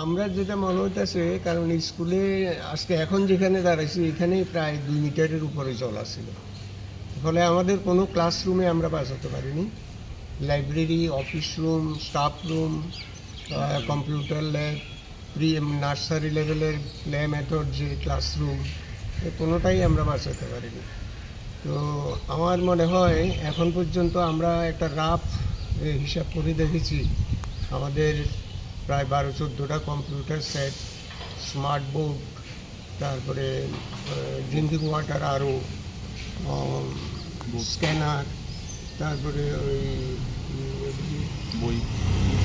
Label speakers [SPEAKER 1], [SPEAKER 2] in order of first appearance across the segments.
[SPEAKER 1] আমরা যেটা মনে হইতেছে, কারণ স্কুলে আজকে এখন যেখানে দাঁড়াইছি এখানে প্রায় দুই মিটারের উপরে জল আসছিল ফলে আমাদের কোনো ক্লাসরুমে আমরা বাঁচাতে পারিনি। Library, office room, staff room computer lab, pre nursery লেভেলের প্লে মেথড যে ক্লাসরুম কোনোটাই আমরা বাঁচাতে পারিনি। তো আমার মনে হয়, এখন পর্যন্ত আমরা একটা রাফ হিসাব করে দেখেছি। আমাদের প্রায় বারো চোদ্দোটা কম্পিউটার সেট স্মার্ট বোর্ড তারপরে ড্রিঙ্কিং ওয়াটার আরও স্ক্যানার তারপরে ওই
[SPEAKER 2] বই।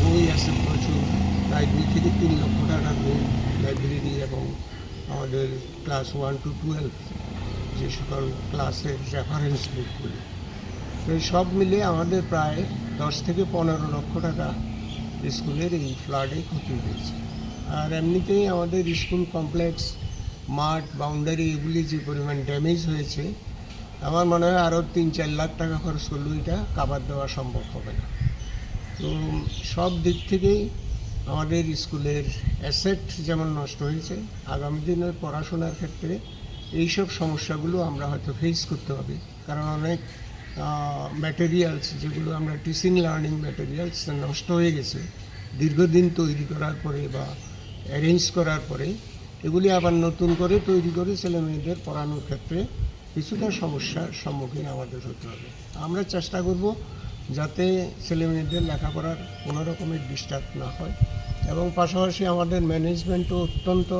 [SPEAKER 1] বই আছে প্রচুর প্রায় দুই থেকে তিন লক্ষ টাকার বই লাইব্রেরি এবং আমাদের ক্লাস ওয়ান টু টুয়েলভ যে সকল ক্লাসের রেফারেন্স বুকগুলি তো সব মিলিয়ে আমাদের প্রায় দশ থেকে পনেরো লক্ষ টাকা স্কুলের এই ফ্লাডে ক্ষতি হয়েছে। আর এমনিতেই আমাদের স্কুল কমপ্লেক্স মাঠ বাউন্ডারি এগুলি যে পরিমাণ ড্যামেজ হয়েছে, আমার মনে হয় আরও তিন চার লাখ টাকা খরচ করলেও এটা কাবার দেওয়া সম্ভব হবে না। তো সব দিক থেকেই আমাদের স্কুলের অ্যাসেট যেমন নষ্ট হয়েছে, আগামী দিনের পড়াশোনার ক্ষেত্রে এইসব সমস্যাগুলো আমরা হয়তো ফেস করতে হবে। কারণ অনেক ম্যাটেরিয়ালস যেগুলো আমরা টিচিং লার্নিং ম্যাটেরিয়ালস নষ্ট হয়ে গেছে, দীর্ঘদিন তৈরি করার পরে বা অ্যারেঞ্জ করার পরে, এগুলি আবার নতুন করে তৈরি করে ছেলে মেয়েদের পড়ানোর ক্ষেত্রে কিছুটা সমস্যার সম্মুখীন আমাদের হতে হবে। আমরা চেষ্টা করব যাতে ছেলে মেয়েদের লেখাপড়ার কোনো রকমের ডিস্টার্ব না হয় এবং পাশাপাশি আমাদের ম্যানেজমেন্টও অত্যন্ত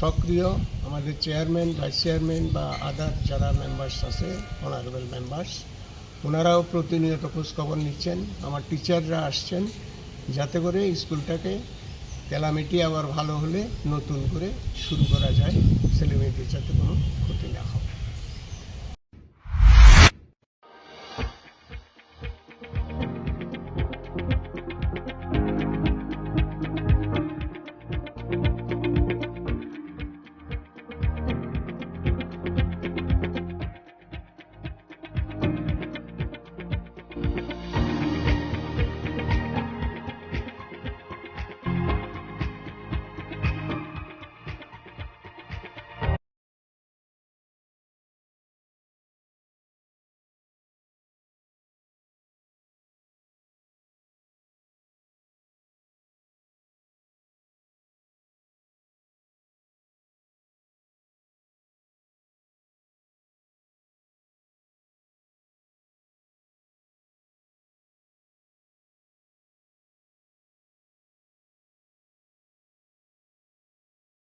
[SPEAKER 1] সক্রিয়। আমাদের চেয়ারম্যান ভাইস চেয়ারম্যান বা আদার যারা মেম্বার্স আছে অনারেবল মেম্বার্স ওনারাও প্রতিনিয়ত খোঁজখবর নিচ্ছেন। আমার টিচাররা আসছেন যাতে করে স্কুলটাকে ক্যালামিটি আবার ভালো হলে নতুন করে শুরু করা যায় ছেলেমেয়েদের যাতে কোনো